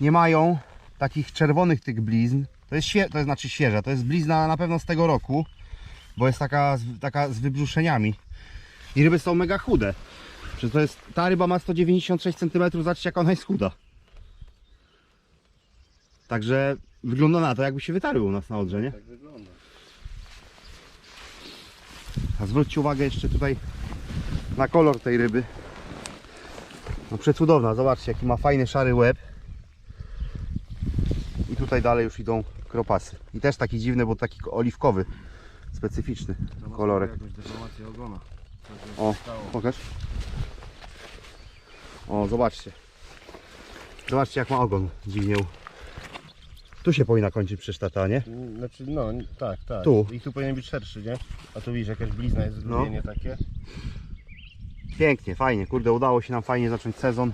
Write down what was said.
nie mają takich czerwonych tych blizn. To jest, świe, to jest znaczy świeża, to jest blizna na pewno z tego roku, bo jest taka, z- taka z wybrzuszeniami. I ryby są mega chude. Że to jest, ta ryba ma 196 cm, zobaczcie jak ona jest chuda. Także wygląda na to jakby się wytarły u nas na odrze, nie? Tak wygląda. A zwróćcie uwagę jeszcze tutaj na kolor tej ryby. No przecudowna, zobaczcie jaki ma fajny szary łeb. Tutaj dalej już idą kropasy. I też taki dziwny, bo taki oliwkowy, specyficzny kolorek. Ogona. Co się O, pokaż. O, zobaczcie. Zobaczcie jak ma ogon dziwnie. Tu się powinna kończyć przecież tata, nie? Znaczy, no, tak, tak. Tu. I tu powinien być szerszy, nie? A tu widzisz, jakaś blizna jest, zgrubienie takie. Pięknie, fajnie. Kurde, udało się nam fajnie zacząć sezon.